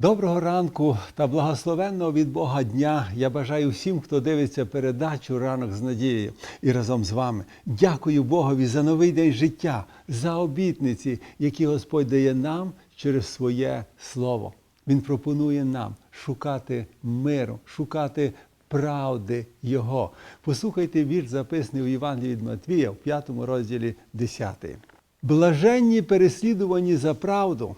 Доброго ранку та благословенного від Бога дня. Я бажаю всім, хто дивиться передачу ранок з надією і разом з вами. Дякую Богові за новий день життя, за обітниці, які Господь дає нам через своє слово. Він пропонує нам шукати миру, шукати правди Його. Послухайте вірш, записаний у Євангелії від Матвія в 5 розділі 10. Блаженні переслідувані за правду,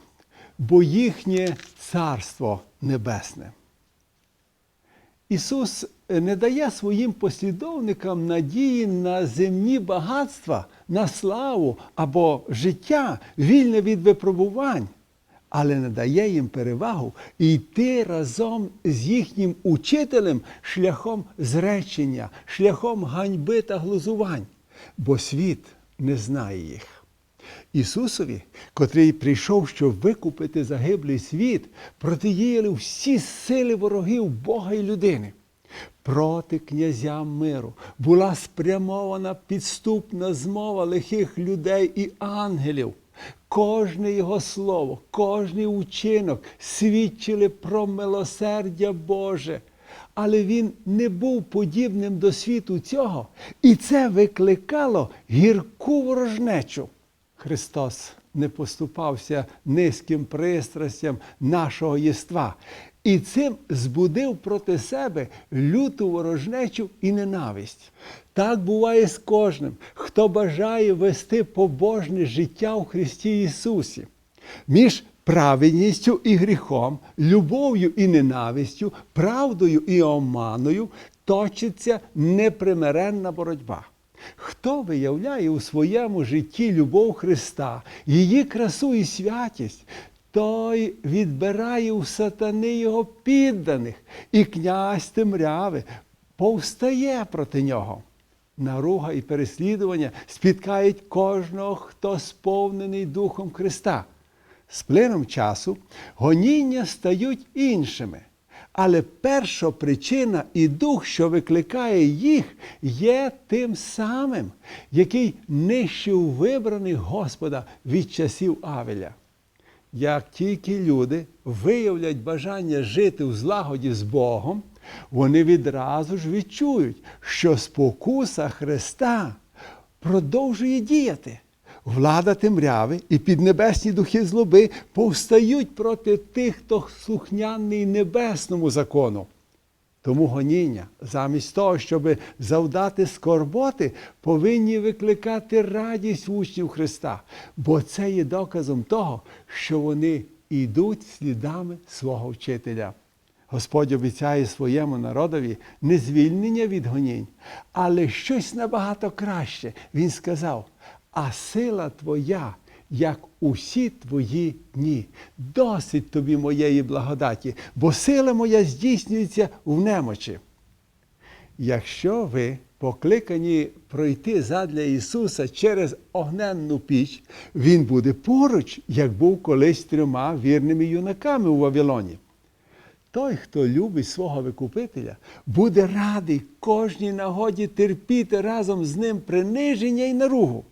бо їхнє царство небесне. Ісус не дає своїм послідовникам надії на земні багатства, на славу або життя, вільне від випробувань, але не дає їм перевагу йти разом з їхнім учителем шляхом зречення, шляхом ганьби та глузувань, бо світ не знає їх. Ісусові, котрий прийшов, щоб викупити загиблий світ, протидіяли всі сили ворогів Бога і людини. Проти князя миру була спрямована підступна змова лихих людей і ангелів. Кожне його слово, кожний учинок свідчили про милосердя Боже. Але він не був подібним до світу цього, і це викликало гірку ворожнечу. Христос не поступався низьким пристрастям нашого єства. І цим збудив проти себе люту ворожнечу і ненависть. Так буває з кожним, хто бажає вести побожне життя у Христі Ісусі. Між праведністю і гріхом, любов'ю і ненавистю, правдою і оманою точиться непримиренна боротьба. Хто виявляє у своєму житті любов Христа, її красу і святість, той відбирає у сатани його підданих, і князь темряви повстає проти нього. Наруга і переслідування спіткають кожного, хто сповнений Духом Христа. З плином часу гоніння стають іншими. Але перша причина і дух, що викликає їх, є тим самим, який нищив вибраних Господа від часів Авеля. Як тільки люди виявлять бажання жити в злагоді з Богом, вони відразу ж відчують, що спокуса Христа продовжує діяти. Влада темряви і піднебесні духи злоби повстають проти тих, хто слухняний небесному закону. Тому гоніння, замість того, щоб завдати скорботи, повинні викликати радість учнів Христа, бо це є доказом того, що вони йдуть слідами свого вчителя. Господь обіцяє своєму народові не звільнення від гонінь, але щось набагато краще. Він сказав: а сила твоя, як усі твої дні. Досить тобі моєї благодаті, бо сила моя здійснюється в немочі. Якщо ви покликані пройти задля Ісуса через огненну піч, Він буде поруч, як був колись трьома вірними юнаками у Вавилоні. Той, хто любить свого Викупителя, буде радий кожній нагоді терпіти разом з ним приниження і наругу.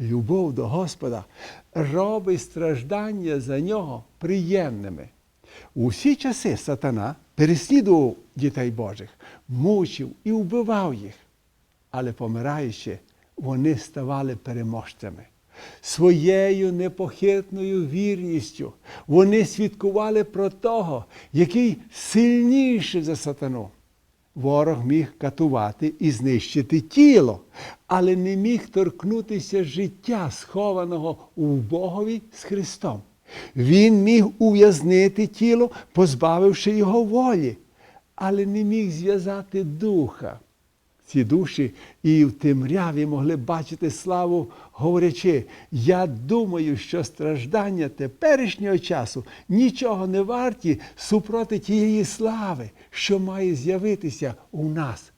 Любов до Господа робить страждання за нього приємними. У всі часи сатана переслідував дітей Божих, мучив і вбивав їх. Але помираючи, вони ставали переможцями. Своєю непохитною вірністю вони свідкували про того, який сильніший за сатану. Ворог міг катувати і знищити тіло, але не міг торкнутися життя, схованого у Богові з Христом. Він міг ув'язнити тіло, позбавивши його волі, але не міг зв'язати духа. Ці душі і в темряві могли бачити славу, говорячи, я думаю, що страждання теперішнього часу нічого не варті супроти тієї слави, що має з'явитися у нас.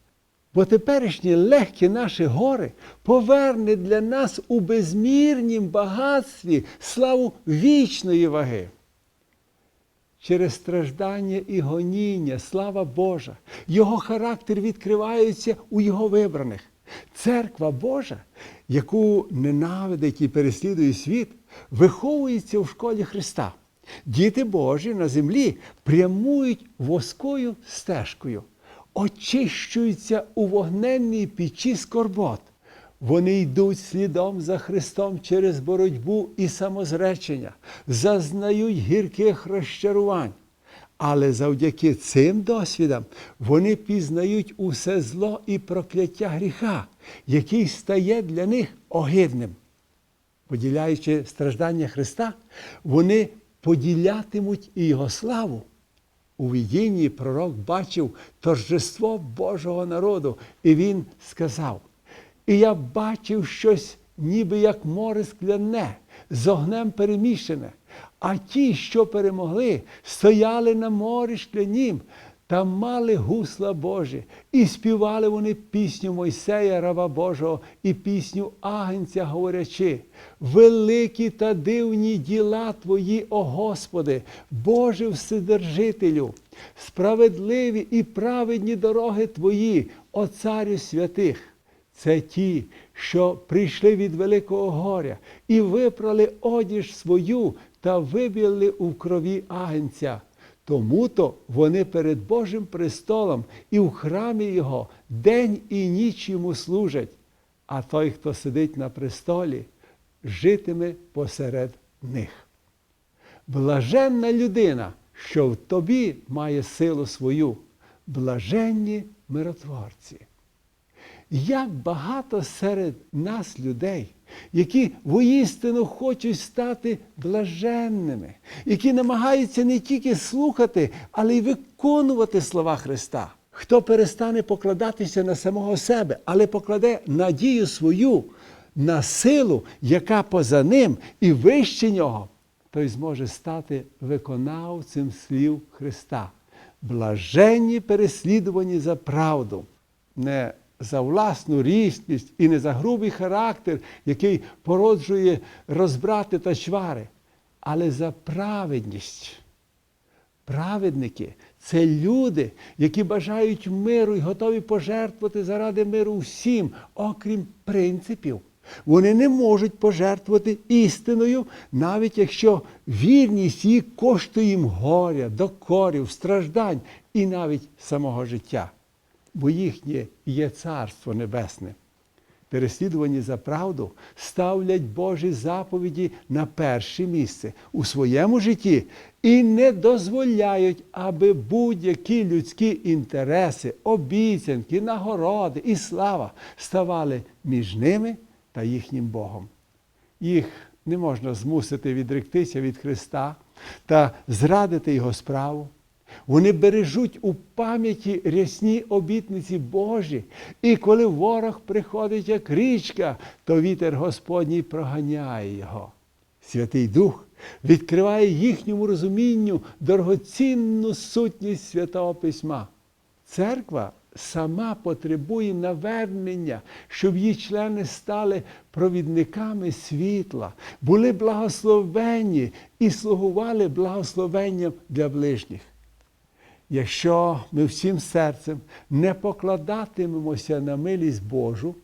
Бо теперішні легкі наші гори поверне для нас у безмірнім багатстві славу вічної ваги через страждання і гоніння, слава Божа, Його характер відкривається у Його вибраних. Церква Божа, яку ненавидить і переслідує світ, виховується в школі Христа. Діти Божі на землі прямують воскою стежкою, очищуються у вогненній печі скорбот. Вони йдуть слідом за Христом через боротьбу і самозречення, зазнають гірких розчарувань. Але завдяки цим досвідам вони пізнають усе зло і прокляття гріха, який стає для них огидним. Поділяючи страждання Христа, вони поділятимуть і Його славу. У видінні пророк бачив торжество Божого народу, і він сказав: І я бачив щось, ніби як море скляне, з огнем перемішане. А ті, що перемогли, стояли на морі шклянім та мали гусла Божі, і співали вони пісню Мойсея, раба Божого, і пісню Агнця, говорячи: Великі та дивні діла Твої, о Господи, Боже Вседержителю, справедливі і праведні дороги Твої, о Царю святих. Це ті, що прийшли від великого горя і випрали одіж свою та вибіли у крові агнця. Тому-то вони перед Божим престолом і в храмі Його день і ніч йому служать, а той, хто сидить на престолі, житиме посеред них. Блаженна людина, що в тобі має силу свою, блаженні миротворці. Як багато серед нас людей, які воістину хочуть стати блаженними, які намагаються не тільки слухати, але й виконувати слова Христа. Хто перестане покладатися на самого себе, але покладе надію свою на силу, яка поза ним і вище нього, той зможе стати виконавцем слів Христа. Блаженні переслідувані за правду. Не за власну різкість і не за грубий характер, який породжує розбрати та чвари, але за праведність. Праведники це люди, які бажають миру і готові пожертвувати заради миру всім, окрім принципів. Вони не можуть пожертвувати істиною, навіть якщо вірність її коштує їм горя, докорів, страждань і навіть самого життя бо їхнє є Царство Небесне. Переслідувані за правду ставлять Божі заповіді на перше місце у своєму житті і не дозволяють, аби будь-які людські інтереси, обіцянки, нагороди і слава ставали між ними та їхнім Богом. Їх не можна змусити відректися від Христа та зрадити Його справу. Вони бережуть у пам'яті рясні обітниці Божі. І коли ворог приходить як річка, то вітер Господній проганяє його. Святий Дух відкриває їхньому розумінню дорогоцінну сутність Святого Письма. Церква сама потребує навернення, щоб її члени стали провідниками світла, були благословенні і слугували благословенням для ближніх. Якщо ми всім серцем не покладатимемося на милість Божу,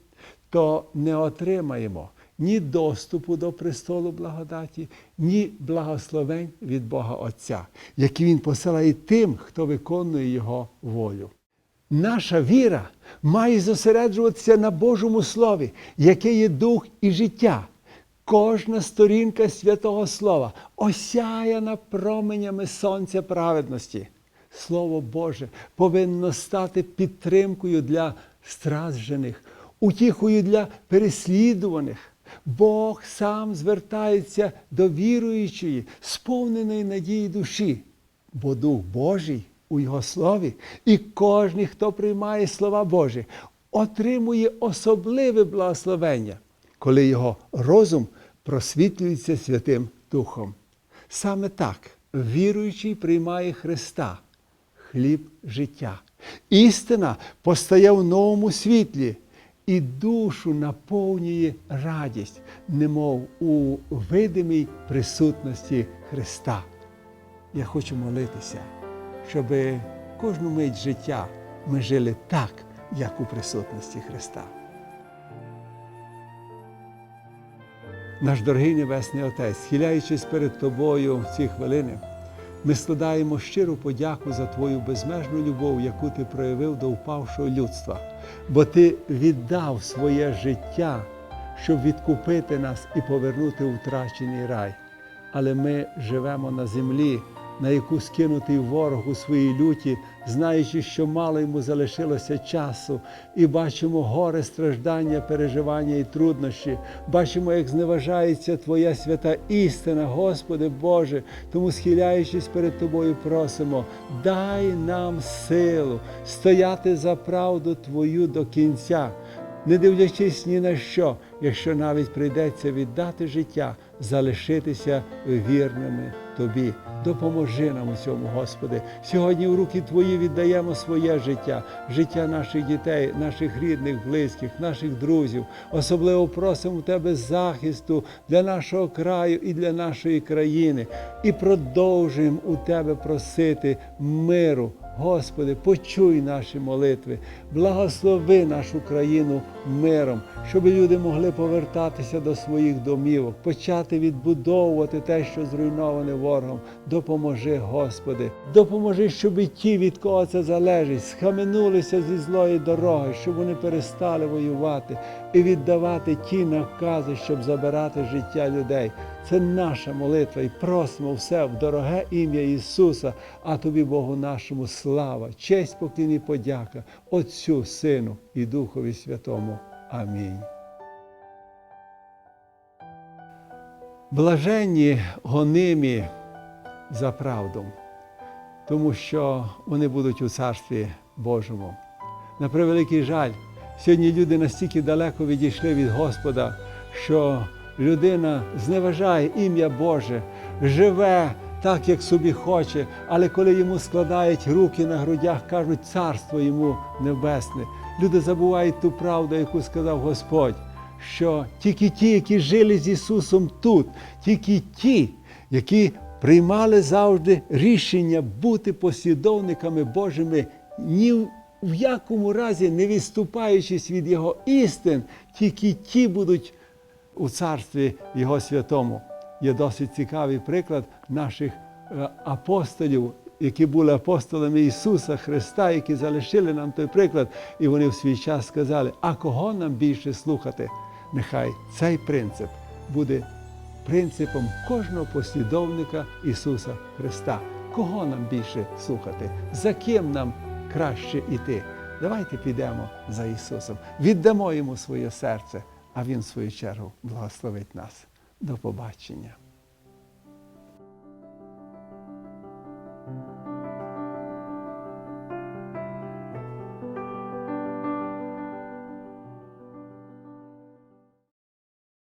то не отримаємо ні доступу до престолу благодаті, ні благословень від Бога Отця, які Він посилає тим, хто виконує Його волю. Наша віра має зосереджуватися на Божому Слові, яке є дух і життя. Кожна сторінка святого Слова осяяна променями сонця праведності. Слово Боже повинно стати підтримкою для страждених, утіхою для переслідуваних. Бог сам звертається до віруючої, сповненої надії душі, бо Дух Божий у Його слові, і кожен, хто приймає слова Божі, отримує особливе благословення, коли його розум просвітлюється Святим Духом. Саме так віруючий приймає Христа хліб життя. Істина постає в новому світлі і душу наповнює радість, немов у видимій присутності Христа. Я хочу молитися, щоб кожну мить життя ми жили так, як у присутності Христа. Наш дорогий Небесний Отець, схиляючись перед Тобою в ці хвилини, ми складаємо щиру подяку за Твою безмежну любов, яку Ти проявив до впавшого людства, бо Ти віддав своє життя, щоб відкупити нас і повернути втрачений рай. Але ми живемо на землі, на яку скинутий ворог у своїй люті, знаючи, що мало йому залишилося часу, і бачимо горе, страждання, переживання і труднощі. Бачимо, як зневажається Твоя свята істина, Господи Боже. Тому, схиляючись перед Тобою, просимо, дай нам силу стояти за правду Твою до кінця. Не дивлячись ні на що, якщо навіть прийдеться віддати життя, залишитися вірними Тобі. Допоможи нам у цьому, Господи. Сьогодні в руки Твої віддаємо своє життя, життя наших дітей, наших рідних, близьких, наших друзів. Особливо просимо Тебе захисту для нашого краю і для нашої країни. І продовжуємо у Тебе просити миру. Господи, почуй наші молитви, благослови нашу країну миром, щоб люди могли повертатися до своїх домівок, почати відбудовувати те, що зруйноване ворогом. Допоможи, Господи, допоможи, щоб і ті, від кого це залежить, схаменулися зі злої дороги, щоб вони перестали воювати і віддавати ті накази, щоб забирати життя людей. Це наша молитва і просимо все в дороге ім'я Ісуса, а тобі, Богу нашому, слава, честь, поклін і подяка, Отцю, Сину і Духові Святому. Амінь. Блаженні гонимі за правду, тому що вони будуть у Царстві Божому. На превеликий жаль, сьогодні люди настільки далеко відійшли від Господа, що людина зневажає ім'я Боже, живе так, як собі хоче, але коли йому складають руки на грудях, кажуть царство йому небесне. Люди забувають ту правду, яку сказав Господь, що тільки ті, які жили з Ісусом тут, тільки ті, які приймали завжди рішення бути послідовниками Божими, ні в якому разі не відступаючись від Його істин, тільки ті будуть у царстві Його святому. Є досить цікавий приклад наших е, апостолів, які були апостолами Ісуса Христа, які залишили нам той приклад, і вони в свій час сказали: а кого нам більше слухати? Нехай цей принцип буде принципом кожного послідовника Ісуса Христа. Кого нам більше слухати? За ким нам краще йти? Давайте підемо за Ісусом, віддамо Йому своє серце, а Він, в свою чергу, благословить нас. До побачення.